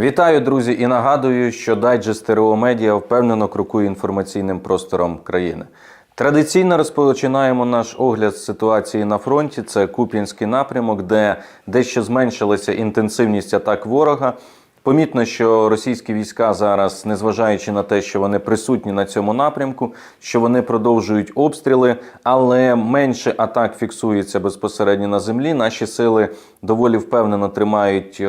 Вітаю, друзі, і нагадую, що дайджест ТРО Медіа впевнено крокує інформаційним простором країни. Традиційно розпочинаємо наш огляд ситуації на фронті. Це Куп'янський напрямок, де дещо зменшилася інтенсивність атак ворога. Помітно, що російські війська зараз, незважаючи на те, що вони присутні на цьому напрямку, що вони продовжують обстріли, але менше атак фіксується безпосередньо на землі. Наші сили доволі впевнено тримають е,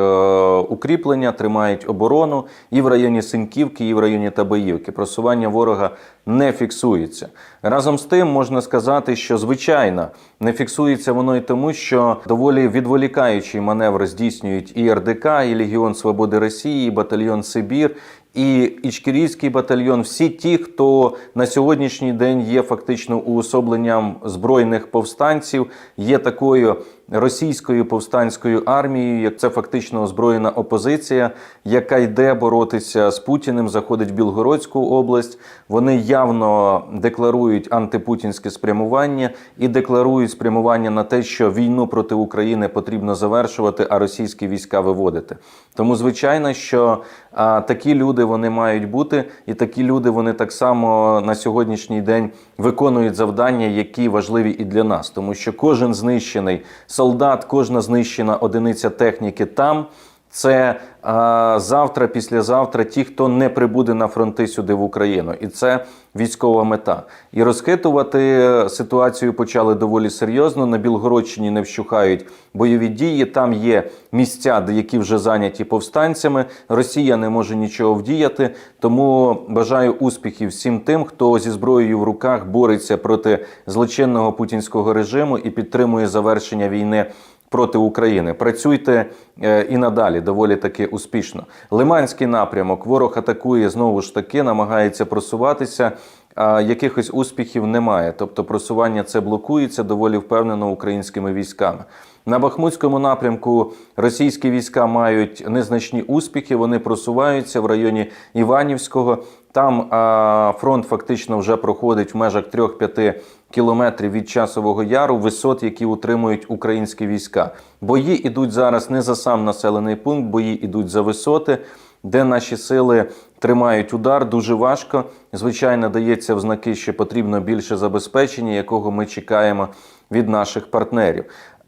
укріплення, тримають оборону і в районі Синьківки, і в районі Табаївки. Просування ворога не фіксується. Разом з тим можна сказати, що звичайно не фіксується воно і тому, що доволі відволікаючий маневр здійснюють і РДК, і Легіон Свободи Росії, і батальйон Сибір. І Ічкерійський батальйон, всі ті, хто на сьогоднішній день є фактично уособленням збройних повстанців, є такою російською повстанською армією, як це фактично озброєна опозиція, яка йде боротися з Путіним, заходить в Білгородську область. Вони явно декларують антипутінське спрямування і декларують спрямування на те, що війну проти України потрібно завершувати, а російські війська виводити. Тому звичайно, що а, такі люди вони мають бути, і такі люди вони так само на сьогоднішній день виконують завдання, які важливі і для нас, тому що кожен знищений солдат, кожна знищена одиниця техніки там. Це а, завтра, післязавтра, ті, хто не прибуде на фронти сюди в Україну, і це військова мета. І розхитувати ситуацію почали доволі серйозно. На Білгородщині не вщухають бойові дії. Там є місця, які вже зайняті повстанцями. Росія не може нічого вдіяти. Тому бажаю успіхів всім тим, хто зі зброєю в руках бореться проти злочинного путінського режиму і підтримує завершення війни проти України. Працюйте е, і надалі доволі таки успішно. Лиманський напрямок ворог атакує знову ж таки, намагається просуватися. Якихось успіхів немає. Тобто просування це блокується доволі впевнено українськими військами. На Бахмутському напрямку російські війська мають незначні успіхи. Вони просуваються в районі Іванівського. Там а, фронт фактично вже проходить в межах 3-5 кілометрів від часового яру, висот, які утримують українські війська. Бої йдуть зараз не за сам населений пункт, бої йдуть за висоти, де наші сили тримають удар. Дуже важко. Звичайно, дається в знаки, що потрібно більше забезпечення, якого ми чекаємо від наших партнерів.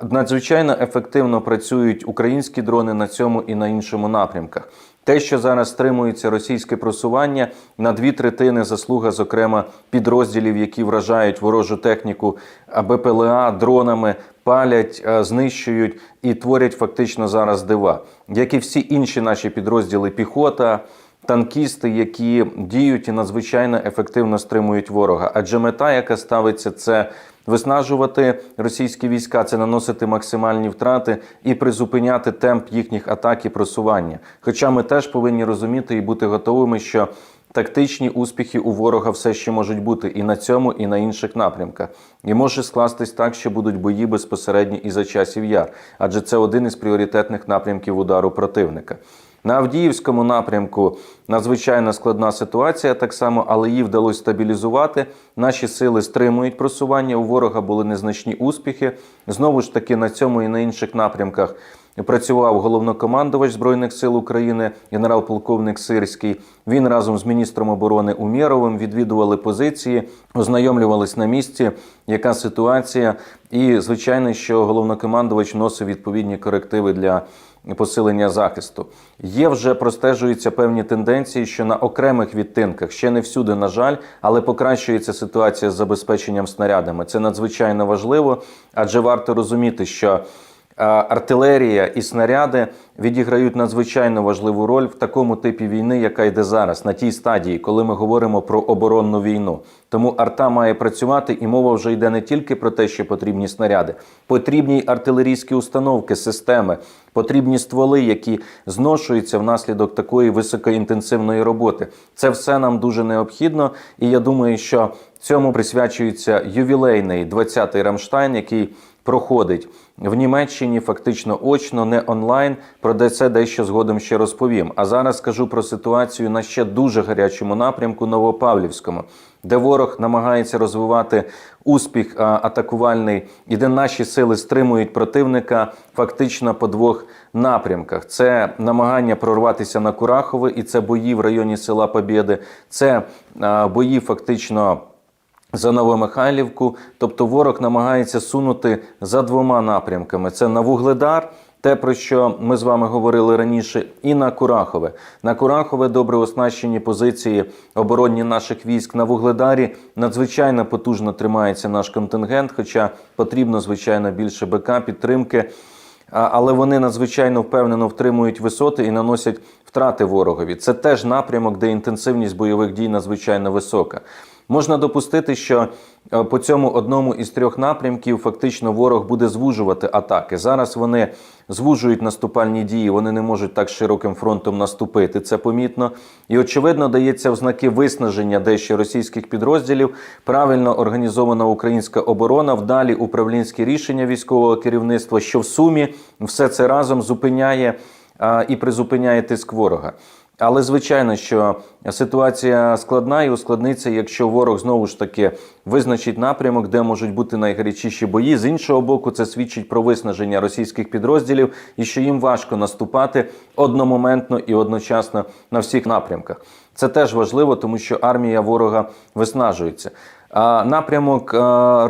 Надзвичайно ефективно працюють українські дрони на цьому і на іншому напрямках. Те, що зараз стримується російське просування, на дві третини заслуга, зокрема, підрозділів, які вражають ворожу техніку БПЛА дронами, палять, е, знищують і творять фактично зараз дива, як і всі інші наші підрозділи піхота. Танкісти, які діють і надзвичайно ефективно стримують ворога. Адже мета, яка ставиться, це виснажувати російські війська, це наносити максимальні втрати і призупиняти темп їхніх атак і просування. Хоча ми теж повинні розуміти і бути готовими, що тактичні успіхи у ворога все ще можуть бути і на цьому, і на інших напрямках. І може скластись так, що будуть бої безпосередньо і за часів яр, адже це один із пріоритетних напрямків удару противника. На Авдіївському напрямку надзвичайно складна ситуація, так само, але її вдалося стабілізувати. Наші сили стримують просування. У ворога були незначні успіхи. Знову ж таки, на цьому і на інших напрямках працював головнокомандувач збройних сил України, генерал-полковник Сирський. Він разом з міністром оборони Умєровим відвідували позиції, ознайомлювались на місці, яка ситуація. І звичайно, що головнокомандувач вносив відповідні корективи для посилення захисту. Є вже простежуються певні тенденції, що на окремих відтинках ще не всюди, на жаль, але покращується ситуація з забезпеченням снарядами. Це надзвичайно важливо, адже варто розуміти, що артилерія і снаряди відіграють надзвичайно важливу роль в такому типі війни, яка йде зараз, на тій стадії, коли ми говоримо про оборонну війну. Тому арта має працювати, і мова вже йде не тільки про те, що потрібні снаряди, потрібні й артилерійські установки, системи, потрібні стволи, які зношуються внаслідок такої високоінтенсивної роботи. Це все нам дуже необхідно, і я думаю, що цьому присвячується ювілейний 20-й Рамштайн, який проходить в Німеччині, фактично очно, не онлайн. Про де це дещо згодом ще розповім. А зараз скажу про ситуацію на ще дуже гарячому напрямку Новопавлівському, де ворог намагається розвивати успіх атакувальний, і де наші сили стримують противника фактично по двох напрямках: це намагання прорватися на Курахове, і це бої в районі села Побєди, це бої фактично. За Новомихайлівку, тобто ворог намагається сунути за двома напрямками: це на Вугледар, те, про що ми з вами говорили раніше, і на Курахове. На Курахове добре оснащені позиції оборонні наших військ. На Вугледарі надзвичайно потужно тримається наш контингент, хоча потрібно, звичайно, більше БК, підтримки. Але вони надзвичайно впевнено втримують висоти і наносять втрати ворогові. Це теж напрямок, де інтенсивність бойових дій надзвичайно висока. Можна допустити, що е, по цьому одному із трьох напрямків фактично ворог буде звужувати атаки. Зараз вони звужують наступальні дії, вони не можуть так широким фронтом наступити. Це помітно. І очевидно дається в знаки виснаження дещо російських підрозділів. Правильно організована українська оборона, вдалі управлінські рішення військового керівництва, що в сумі все це разом зупиняє а, і призупиняє тиск ворога. Але звичайно, що ситуація складна і ускладниться, якщо ворог знову ж таки визначить напрямок, де можуть бути найгарячіші бої. З іншого боку, це свідчить про виснаження російських підрозділів і що їм важко наступати одномоментно і одночасно на всіх напрямках. Це теж важливо, тому що армія ворога виснажується. Напрямок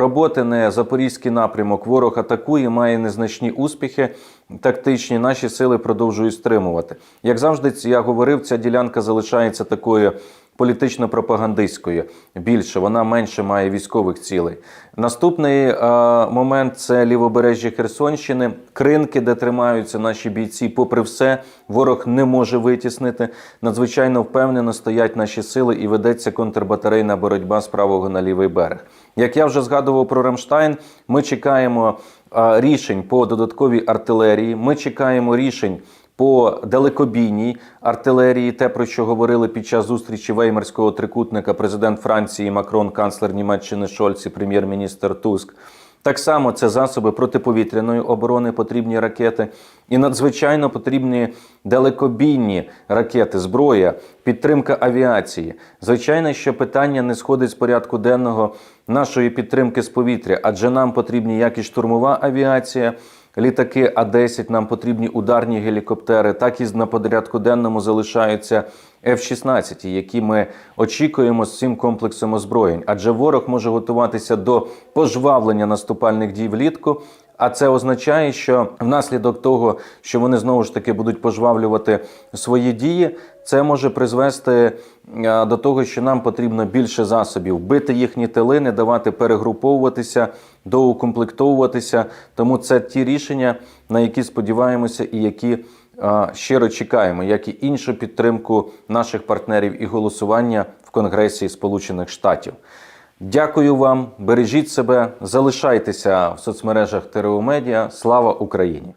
роботи не запорізький напрямок. Ворог атакує, має незначні успіхи тактичні. Наші сили продовжують стримувати. Як завжди, я говорив, ця ділянка залишається такою політично-пропагандистською. Більше вона менше має військових цілей. Наступний е, момент це лівобережжя Херсонщини, кринки, де тримаються наші бійці. Попри все, ворог не може витіснити. Надзвичайно впевнено стоять наші сили і ведеться контрбатарейна боротьба з правого на лівий берег. Як я вже згадував про Рамштайн, ми чекаємо е, рішень по додатковій артилерії. Ми чекаємо рішень по далекобійній артилерії, те про що говорили під час зустрічі Веймарського трикутника президент Франції Макрон, канцлер Німеччини Шольц і прем'єр-міністр Туск. Так само це засоби протиповітряної оборони, потрібні ракети, і надзвичайно потрібні далекобійні ракети, зброя, підтримка авіації. Звичайно, що питання не сходить з порядку денного нашої підтримки з повітря, адже нам потрібні як і штурмова авіація. Літаки А-10, нам потрібні ударні гелікоптери, так і на порядку денному залишаються F-16, які ми очікуємо з цим комплексом озброєнь. Адже ворог може готуватися до пожвавлення наступальних дій влітку. А це означає, що внаслідок того, що вони знову ж таки будуть пожвавлювати свої дії, це може призвести е, до того, що нам потрібно більше засобів, бити їхні тили, не давати перегруповуватися, доукомплектовуватися. Тому це ті рішення, на які сподіваємося, і які е, щиро чекаємо, як і іншу підтримку наших партнерів і голосування в Конгресі Сполучених Штатів. Дякую вам, бережіть себе, залишайтеся в соцмережах ТРО Медіа. Слава Україні!